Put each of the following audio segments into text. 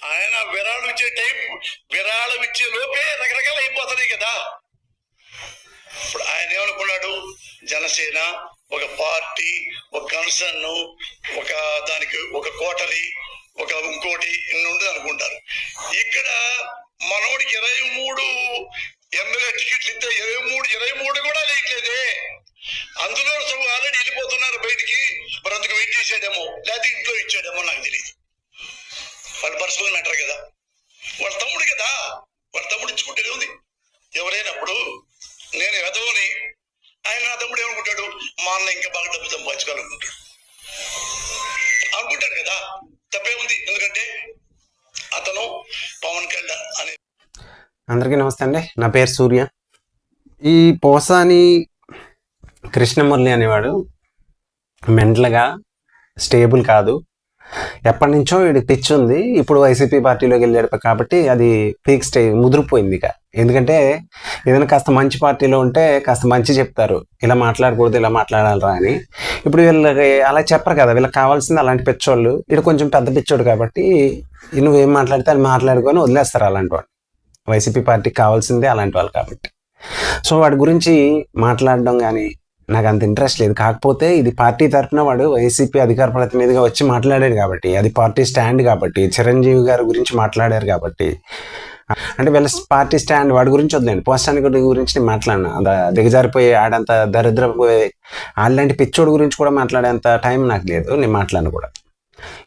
ఆయన విరాళం ఇచ్చే టైం విరాళం ఇచ్చే లోపే రకరకాలు అయిపోతున్నాయి కదా. ఇప్పుడు ఆయన ఏమనుకున్నాడు? జనసేన ఒక పార్టీ ఒక కన్సర్న్ ఒక దానికి ఒక కోటరీ ఒక ఇంకోటి ఇన్ని ఉండదు అనుకుంటారు. ఇక్కడ మనోడికి ఇరవై మూడు ఎమ్మెల్యే టికెట్లు ఇస్తే ఇరవై మూడు ఇరవై మూడు కూడా లేట్లేదే. అందులో ఆల్రెడీ వెళ్ళిపోతున్నారు బయటికి మరి అందుకు వెయిట్ చేసాడేమో లేకపోతే ఇంట్లో ఇచ్చాడేమో నాకు తెలియదు వాళ్ళ పర్సనల్ మ్యాటర్ కదా. వాళ్ళ తమ్ముడు కదా. వాళ్ళ తమ్ముడు ఇచ్చుకుంటేనే ఉంది ఎవరైనప్పుడు నేను ఎదవని ఆయన నా తమ్ముడు ఏమనుకుంటాడు? మా అన్న ఇంకా బాగా డబ్బు సంపాదించుకోవాలనుకుంటాడు. అనుకుంటాడు కదా. తప్పేముంది? ఎందుకంటే అతను పవన్ కళ్యాణ్ అనే అందరికీ నమస్తే అండి. నా పేరు సూర్య. ఈ పోసాని కృష్ణమురళి అనేవాడు మెంటల్గా స్టేబుల్ కాదు. ఎప్పటి నుంచో వీడికి పిచ్చి ఉంది. ఇప్పుడు వైసీపీ పార్టీలోకి వెళ్ళాడు కాబట్టి అది పీక్ స్టే ముదిరిపోయింది ఇక. ఎందుకంటే ఏదైనా కాస్త మంచి పార్టీలో ఉంటే కాస్త మంచి చెప్తారు. ఇలా మాట్లాడకూడదు ఇలా మాట్లాడాలరా అని. ఇప్పుడు వీళ్ళకి అలా చెప్పరు కదా. వీళ్ళకి కావాల్సింది అలాంటి పిచ్చోళ్ళు. ఇది కొంచెం పెద్ద పిచ్చోడు కాబట్టి నువ్వేం మాట్లాడితే అది మాట్లాడుకొని వదిలేస్తారు అలాంటి వాళ్ళు వైసీపీ పార్టీకి కావాల్సిందే అలాంటి వాళ్ళు కాబట్టి. సో వాడి గురించి మాట్లాడడం కానీ నాకు అంత ఇంట్రెస్ట్ లేదు. కాకపోతే ఇది పార్టీ తరఫున వాడు వైసీపీ అధికార ప్రతినిధిగా వచ్చి మాట్లాడాడు కాబట్టి అది పార్టీ స్టాండ్ కాబట్టి చిరంజీవి గారి గురించి మాట్లాడారు కాబట్టి. అంటే వీళ్ళ పార్టీ స్టాండ్ వాడి గురించి వదిలేండి పోస్టాని గురించి నేను మాట్లాడినా. అద దిగజారిపోయి ఆడంత దరిద్రపోయి అలాంటి పిచ్చోడు గురించి కూడా మాట్లాడేంత టైం నాకు లేదు. నేను మాట్లాడిన కూడా.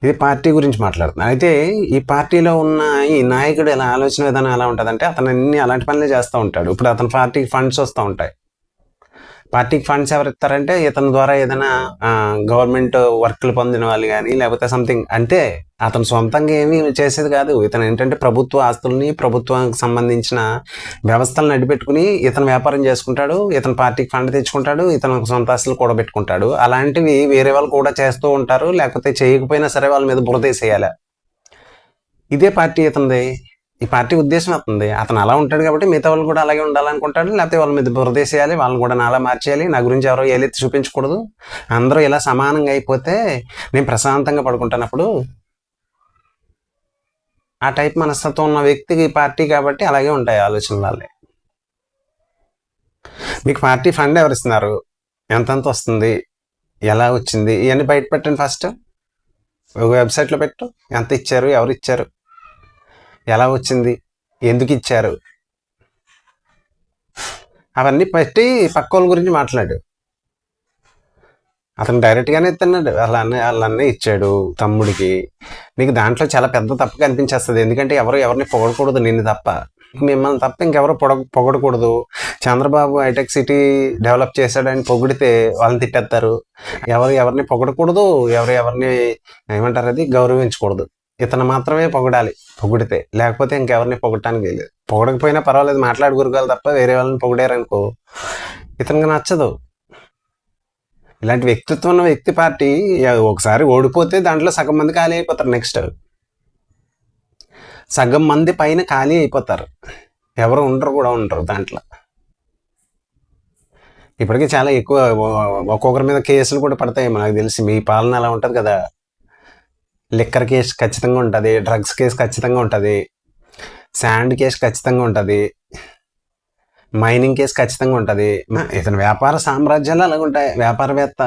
ఇది పార్టీ గురించి మాట్లాడుతున్నాను అయితే ఈ పార్టీలో ఉన్న ఈ నాయకుడు ఎలా ఆలోచన విధానం ఎలా ఉంటుందంటే అతను అన్ని అలాంటి పనులే చేస్తూ ఉంటాడు. ఇప్పుడు అతని పార్టీకి ఫండ్స్ వస్తూ ఉంటాయి. పార్టీకి ఫండ్స్ ఎవరు ఇస్తారంటే ఇతని ద్వారా ఏదైనా గవర్నమెంట్ వర్క్లు పొందిన వాళ్ళు కానీ లేకపోతే సంథింగ్ అంటే అతను సొంతంగా ఏమీ చేసేది కాదు. ఇతను ఏంటంటే ప్రభుత్వ ఆస్తుల్ని ప్రభుత్వానికి సంబంధించిన వ్యవస్థలను అడ్డుపెట్టుకుని ఇతను వ్యాపారం చేసుకుంటాడు ఇతను పార్టీకి ఫండ్ తెచ్చుకుంటాడు ఇతను సొంత ఆస్తులు కూడా పెట్టుకుంటాడు. అలాంటివి వేరే వాళ్ళు కూడా చేస్తూ ఉంటారు లేకపోతే చేయకపోయినా సరే వాళ్ళ మీద బురదేసేయాలి ఇదే పార్టీ ఇతనిది. ఈ పార్టీ ఉద్దేశం అవుతుంది అతను అలా ఉంటాడు కాబట్టి మిగతా వాళ్ళు కూడా అలాగే ఉండాలనుకుంటాడు. లేకపోతే వాళ్ళ మీద బురదేసేయాలి వాళ్ళని కూడా నాలా మార్చేయాలి. నా గురించి ఎవరో ఏలెత్తి చూపించకూడదు. అందరూ ఇలా సమానంగా అయిపోతే నేను ప్రశాంతంగా పడుకుంటున్నప్పుడు ఆ టైప్ మనస్తత్వం ఉన్న వ్యక్తికి ఈ పార్టీ కాబట్టి అలాగే ఉంటాయి ఆలోచనలు వాళ్ళే. మీకు పార్టీ ఫండ్ ఎవరు ఇస్తున్నారు? వస్తుంది? ఎలా వచ్చింది? ఇవన్నీ బయట పెట్టండి ఫస్ట్. ఒక వెబ్సైట్లో పెట్టు. ఎంత ఇచ్చారు? ఎవరు ఇచ్చారు? ఎలా వచ్చింది? ఎందుకు ఇచ్చారు? అవన్నీ పెట్టి పక్క వాళ్ళ గురించి మాట్లాడు. అతను డైరెక్ట్గానే ఇస్తున్నాడు వాళ్ళ అన్న వాళ్ళ ఇచ్చాడు తమ్ముడికి. నీకు దాంట్లో చాలా పెద్ద తప్పు కనిపించేస్తుంది. ఎందుకంటే ఎవరు ఎవరిని పొగడకూడదు నిన్ను తప్ప. మిమ్మల్ని తప్ప ఇంకెవరు పొడ పొగడకూడదు. చంద్రబాబు హైటెక్ సిటీ డెవలప్ చేశాడని పొగిడితే వాళ్ళని తిట్టేస్తారు. ఎవరు ఎవరిని పొగడకూడదు. ఎవరు ఎవరిని ఏమంటారు అది? గౌరవించకూడదు. ఇతను మాత్రమే పొగడాలి. పొగిడితే. లేకపోతే ఇంకెవరిని పొగడటానికి లేదు పొగడకపోయినా పర్వాలేదు మాట్లాడుకోగలరు తప్ప వేరే వాళ్ళని పొగిడారనుకో ఇతనికి నచ్చదు. ఇలాంటి వ్యక్తిత్వం ఉన్న వ్యక్తి పార్టీ ఒకసారి ఓడిపోతే దాంట్లో సగం మంది ఖాళీ అయిపోతారు నెక్స్ట్. సగం మంది పైన ఖాళీ అయిపోతారు. ఎవరు ఉండరు కూడా ఉండరు దాంట్లో. ఇప్పటికీ చాలా ఎక్కువ ఒక్కొక్కరి మీద కేసులు కూడా పడతాయి నాకు తెలిసి మీ పాలన అలా ఉంటుంది కదా. లిక్కర్ కేసు ఖచ్చితంగా ఉంటుంది డ్రగ్స్ కేసు ఖచ్చితంగా ఉంటుంది శాండ్ కేసు ఖచ్చితంగా ఉంటుంది మైనింగ్ కేసు ఖచ్చితంగా ఉంటుంది. ఇతని వ్యాపార సామ్రాజ్యాలు అలాగ ఉంటాయి. వ్యాపారవేత్త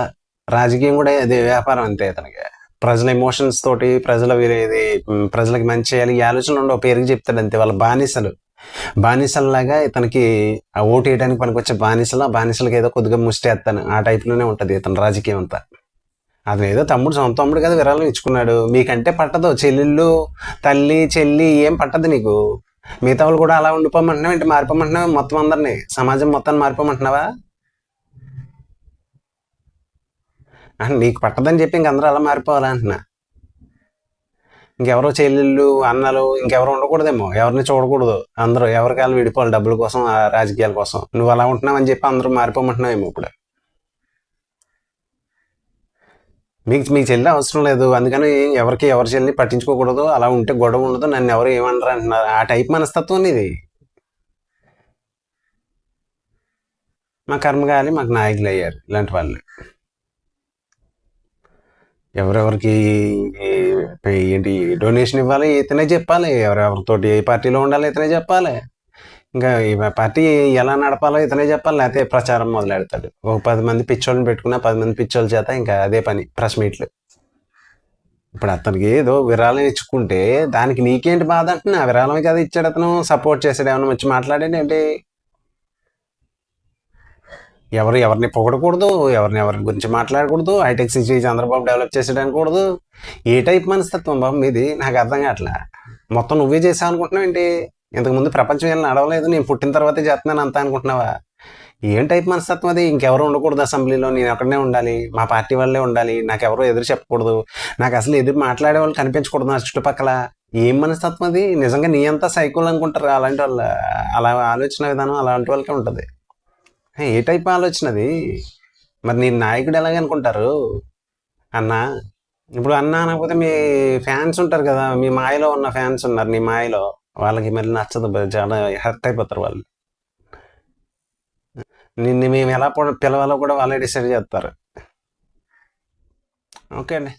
రాజకీయం కూడా అదే వ్యాపారం అంతే ఇతనికి. ప్రజల ఎమోషన్స్ తోటి ప్రజల ఇది ప్రజలకు మంచి చేయాలి ఈ ఆలోచనలు ఉండవు. పేరుకి చెప్తాడు అంతే వాళ్ళ బానిసలు. బానిసల్లాగా ఇతనికి ఆ ఓటు వేయడానికి పనికొచ్చే బానిసలు ఆ బానిసలకి ఏదో కొద్దిగా ముష్టేస్తాను. ఆ టైప్లోనే ఉంటుంది ఇతను రాజకీయం అంతా. అది ఏదో తమ్ముడు సొంత తమ్ముడు కదా విరాళం ఇచ్చుకున్నాడు. మీకంటే పట్టదు. చెల్లెళ్ళు తల్లి చెల్లి ఏం పట్టదు నీకు. మిగతా వాళ్ళు కూడా అలా ఉండిపోమంటున్నావు ఏంటి? మారిపోమంటున్నావు మొత్తం అందరినీ. సమాజం మొత్తాన్ని మారిపోమంటున్నావా? నీకు పట్టదని చెప్పి ఇంకందరూ అలా మారిపోవాలా అంటున్నా? ఇంకెవరో చెల్లెళ్ళు అన్నలు ఇంకెవరు ఉండకూడదేమో. ఎవరిని చూడకూడదు. అందరూ ఎవరికాలు విడిపోవాలి డబ్బుల కోసం ఆ రాజకీయాల కోసం. నువ్వు అలా ఉంటున్నావు అని చెప్పి అందరూ మారిపోమంటున్నావేమో ఇప్పుడు. మీకు మీ చెల్లి అవసరం లేదు. అందుకని ఎవరికి ఎవరి చెల్లి పట్టించుకోకూడదు. అలా ఉంటే గొడవ ఉండదు. నన్ను ఎవరు ఏమనరు అంటున్నారు. ఆ టైప్ మనస్తత్వం ఇది. మా కర్మగాలి మాకు నాయకులు అయ్యారు ఇలాంటి వాళ్ళు ఎవరెవరికి ఏంటి డొనేషన్ ఇవ్వాలి ఇతనే చెప్పాలి. ఎవరెవరితోటి ఏ పార్టీలో ఉండాలి ఇతనే చెప్పాలి. ఇంకా ఈ పార్టీ ఎలా నడపాలో ఇతనే చెప్పాలి లేకపోతే ప్రచారం మొదలెడతాడు. ఒక పది మంది పిచ్చోళ్ళని పెట్టుకున్న పది మంది పిచ్చోళ్ళ చేత ఇంకా అదే పని ప్రెస్ మీట్లు. ఇప్పుడు అతనికి ఏదో విరాళం ఇచ్చుకుంటే దానికి నీకేంటి బాధ అంటున్నా? విరాళం కదా ఇచ్చాడు అతను సపోర్ట్ చేసాడు ఏమన్నా వచ్చి మాట్లాడాడు ఏంటి? ఎవరు ఎవరిని పొగడకూడదు ఎవరిని ఎవరి గురించి మాట్లాడకూడదు హైటెక్ సిటీ చంద్రబాబు డెవలప్ చేసాడు అనకూడదు ఏ టైప్ మనస్తత్వం బాబు మీది? నాకు అర్థం కావట్లా. మొత్తం నువ్వే చేసావు అనుకుంటున్నావు ఏంటి ఇంతకుముందు ప్రపంచం ఏం నడవలేదు నేను పుట్టిన తర్వాతే చేస్తున్నాను అంతా అనుకుంటున్నావా? ఏం టైప్ మనస్తత్వం అది? ఇంకెవరు ఉండకూడదు అసెంబ్లీలో నేను ఒక్కడనే ఉండాలి మా పార్టీ వాళ్ళే ఉండాలి నాకు ఎదురు చెప్పకూడదు నాకు అసలు ఎదురు మాట్లాడే వాళ్ళు కనిపించకూడదు నా చుట్టుపక్కల. ఏం మనస్తత్వం అది? నిజంగా నీ అంతా సైకోల్ అనుకుంటారు? అలాంటి వాళ్ళ అలా ఆలోచన విధానం అలాంటి వాళ్ళకే ఉంటుంది. ఏ టైప్ ఆలోచన అది? మరి నీ నాయకుడు ఎలాగ అనుకుంటారు? అన్నా ఇప్పుడు అన్నా అనకపోతే మీ ఫ్యాన్స్ ఉంటారు కదా మీ మాయలో ఉన్న ఫ్యాన్స్ ఉన్నారు నీ మాయలో. వాళ్ళకి మరి నచ్చదు చాలా హర్ట్ అయిపోతారు వాళ్ళు. నిన్ను మేము ఎలా పిలవాలో కూడా వాళ్ళే డిసైడ్ చేస్తారు. ఓకే అండి.